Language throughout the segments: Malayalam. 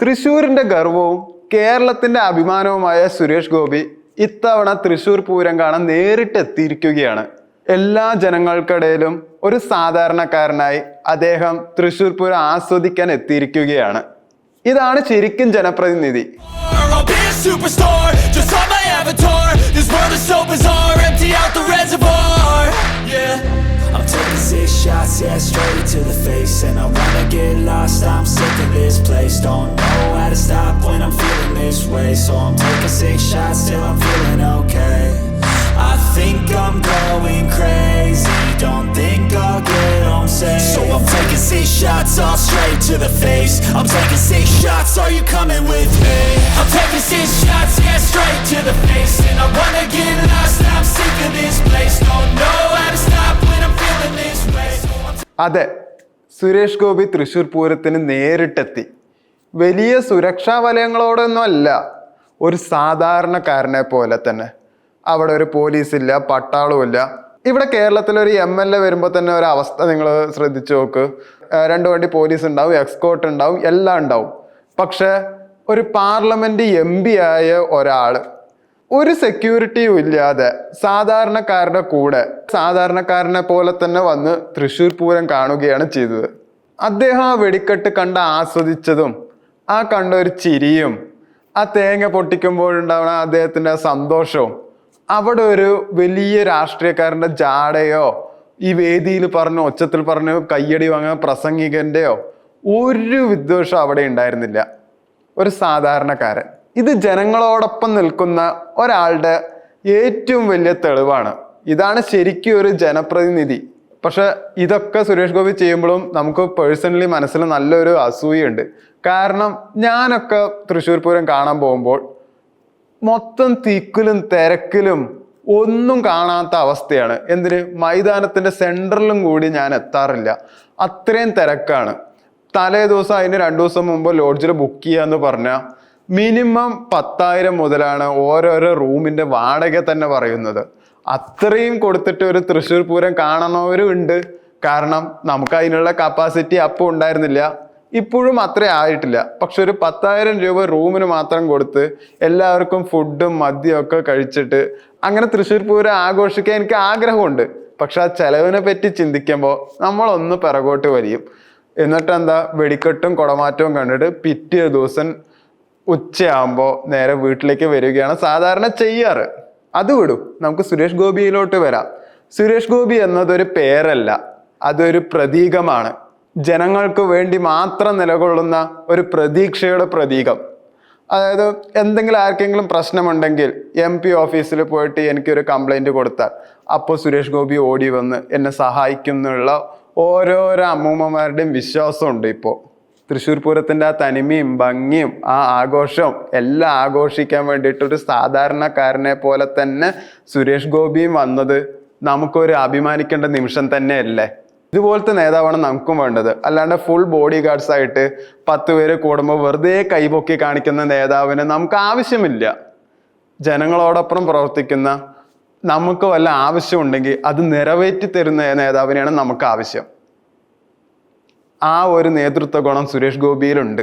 തൃശ്ശൂരിന്റെ ഗർവവും കേരളത്തിന്റെ അഭിമാനവുമായ സുരേഷ് ഗോപി ഇത്തവണ തൃശ്ശൂർ പൂരം കാണാൻ നേരിട്ടെത്തിയിരിക്കുകയാണ്. എല്ലാ ജനങ്ങൾക്കിടയിലും ഒരു സാധാരണക്കാരനായി അദ്ദേഹം തൃശ്ശൂർ പൂരം ആസ്വദിക്കാൻ എത്തിയിരിക്കുകയാണ്. ഇതാണ് ശരിക്കും ജനപ്രതിനിധി. Yeah, know how to stop when I'm feeling this way. So I'm taking six shots till I'm feeling okay. I think I'm going crazy, don't think I'll get home safe. So I'm taking six shots, all straight to the face. I'm taking six shots, are you coming with me? I'm taking six shots, yeah, straight to the face. And I wanna get lost, I'm sick of this place. Don't know how to stop when I'm feeling this way. So I'm അതെ സുരേഷ് ഗോപി തൃശ്ശൂർ പൂരത്തിന് നേരിട്ടെത്തി വലിയ സുരക്ഷാ വലയങ്ങളോടൊന്നും അല്ല ഒരു സാധാരണക്കാരനെ പോലെ തന്നെ. അവിടെ ഒരു പോലീസില്ല പട്ടാളവുമില്ല ഇവിടെ കേരളത്തിൽ ഒരു എം എൽ എ വരുമ്പോൾ തന്നെ ഒരു അവസ്ഥ നിങ്ങൾ ശ്രദ്ധിച്ചു നോക്ക്. രണ്ടു വണ്ടി പോലീസ് ഉണ്ടാവും എക്സ്കോർട്ട് ഉണ്ടാവും എല്ലാം ഉണ്ടാവും. പക്ഷെ ഒരു പാർലമെന്റ് എം പി ആയ ഒരാൾ ഒരു സെക്യൂരിറ്റിയും ഇല്ലാതെ സാധാരണക്കാരുടെ കൂടെ സാധാരണക്കാരനെ പോലെ തന്നെ വന്ന് തൃശ്ശൂർ പൂരം കാണുകയാണ് ചെയ്തത്. അദ്ദേഹം ആ വെടിക്കെട്ട് കണ്ട് ആസ്വദിച്ചതും ആ കണ്ട ഒരു ചിരിയും ആ തേങ്ങ പൊട്ടിക്കുമ്പോഴുണ്ടാവുന്ന അദ്ദേഹത്തിന്റെ സന്തോഷവും അവിടെ ഒരു വലിയ രാഷ്ട്രീയക്കാരന്റെ ജാടയോ ഈ വേദിയിൽ പറഞ്ഞു ഒച്ചത്തിൽ പറഞ്ഞു കയ്യടി വാങ്ങുന്ന പ്രസംഗികന്റെയോ ഒരു വിദ്വേഷം അവിടെ ഉണ്ടായിരുന്നില്ല. ഒരു സാധാരണക്കാരൻ. ഇത് ജനങ്ങളോടൊപ്പം നിൽക്കുന്ന ഒരാളുടെ ഏറ്റവും വലിയ തെളിവാണ്. ഇതാണ് ശരിക്കും ഒരു ജനപ്രതിനിധി. പക്ഷെ ഇതൊക്കെ സുരേഷ് ഗോപി ചെയ്യുമ്പോഴും നമുക്ക് പേഴ്സണലി മനസ്സിൽ നല്ലൊരു അസൂയുണ്ട്. കാരണം ഞാനൊക്കെ തൃശ്ശൂർ പൂരം കാണാൻ പോകുമ്പോൾ മൊത്തം തിക്കിലും തിരക്കിലും ഒന്നും കാണാത്ത അവസ്ഥയാണ്. എന്തിന്? മൈതാനത്തിന്റെ സെന്ററിലും കൂടി ഞാൻ എത്താറില്ല. അത്രയും തിരക്കാണ്. തലേ ദിവസം അതിന് രണ്ടു ദിവസം മുമ്പ് ലോഡ്ജിൽ ബുക്ക് ചെയ്യാന്ന് പറഞ്ഞാൽ മിനിമം പത്തായിരം മുതലാണ് ഓരോരോ റൂമിന്റെ വാടക തന്നെ പറയുന്നത്. അത്രയും കൊടുത്തിട്ട് ഒരു തൃശ്ശൂർ പൂരം കാണുന്നവരും ഉണ്ട്. കാരണം നമുക്ക് അതിനുള്ള കപ്പാസിറ്റി അപ്പം ഉണ്ടായിരുന്നില്ല. ഇപ്പോഴും അത്ര ആയിട്ടില്ല. പക്ഷെ ഒരു പത്തായിരം രൂപ റൂമിന് മാത്രം കൊടുത്ത് എല്ലാവർക്കും ഫുഡും മദ്യം ഒക്കെ കഴിച്ചിട്ട് അങ്ങനെ തൃശ്ശൂർ പൂരം ആഘോഷിക്കാൻ എനിക്ക് ആഗ്രഹമുണ്ട്. പക്ഷെ ആ ചെലവിനെ പറ്റി ചിന്തിക്കുമ്പോൾ നമ്മളൊന്ന് പിറകോട്ട് വരിയും എന്നിട്ട് എന്താ വെടിക്കെട്ടും കുടമാറ്റവും കണ്ടിട്ട് പിറ്റേ ദിവസം ഉച്ചയാകുമ്പോൾ നേരെ വീട്ടിലേക്ക് വരികയാണ് സാധാരണ ചെയ്യാറ്. അത് വിടും. നമുക്ക് സുരേഷ് ഗോപിയിലോട്ട് വരാം. സുരേഷ് ഗോപി എന്നതൊരു പേരല്ല. അതൊരു പ്രതീകമാണ്. ജനങ്ങൾക്ക് വേണ്ടി മാത്രം നിലകൊള്ളുന്ന ഒരു പ്രതീക്ഷയുടെ പ്രതീകം. അതായത് എന്തെങ്കിലും ആർക്കെങ്കിലും പ്രശ്നമുണ്ടെങ്കിൽ എം പി ഓഫീസിൽ പോയിട്ട് എനിക്കൊരു കംപ്ലൈന്റ് കൊടുത്താൽ അപ്പോൾ സുരേഷ് ഗോപി ഓടി വന്ന് എന്നെ സഹായിക്കുന്നുള്ള ഓരോരോ അമ്മൂമ്മമാരുടെയും വിശ്വാസമുണ്ട് ഇപ്പോൾ തൃശ്ശൂർ പൂരത്തിന്റെ ആ തനിമയും ഭംഗിയും ആ ആഘോഷവും എല്ലാം ആഘോഷിക്കാൻ വേണ്ടിയിട്ട് ഒരു സാധാരണക്കാരനെ പോലെ തന്നെ സുരേഷ് ഗോപിയും വന്നത് നമുക്കൊരു അഭിമാനിക്കേണ്ട നിമിഷം തന്നെയല്ലേ? ഇതുപോലത്തെ നേതാവാണ് നമുക്കും വേണ്ടത്. അല്ലാണ്ട് ഫുൾ ബോഡി ഗാർഡ്സ് ആയിട്ട് പത്ത് പേര് കൂടുമ്പോൾ വെറുതെ കൈപൊക്കി കാണിക്കുന്ന നേതാവിന് നമുക്ക് ആവശ്യമില്ല. ജനങ്ങളോടൊപ്പം പ്രവർത്തിക്കുന്ന നമുക്ക് വല്ല ആവശ്യമുണ്ടെങ്കിൽ അത് നിറവേറ്റി തരുന്ന നേതാവിനെയാണ് നമുക്ക് ആവശ്യം. ആ ഒരു നേതൃത്വ ഗുണം Suresh ഗോപിയിലുണ്ട്.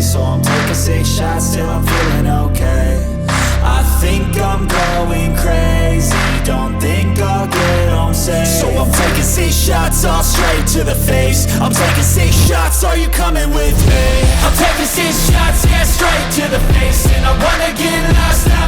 So I'm taking six shots till I'm feeling okay. I think I'm going crazy. Don't think I'll get home safe. So I'm taking six shots, all straight to the face. I'm taking six shots, are you coming with me? I'm taking six shots, yeah, straight to the face. And I wanna get lost,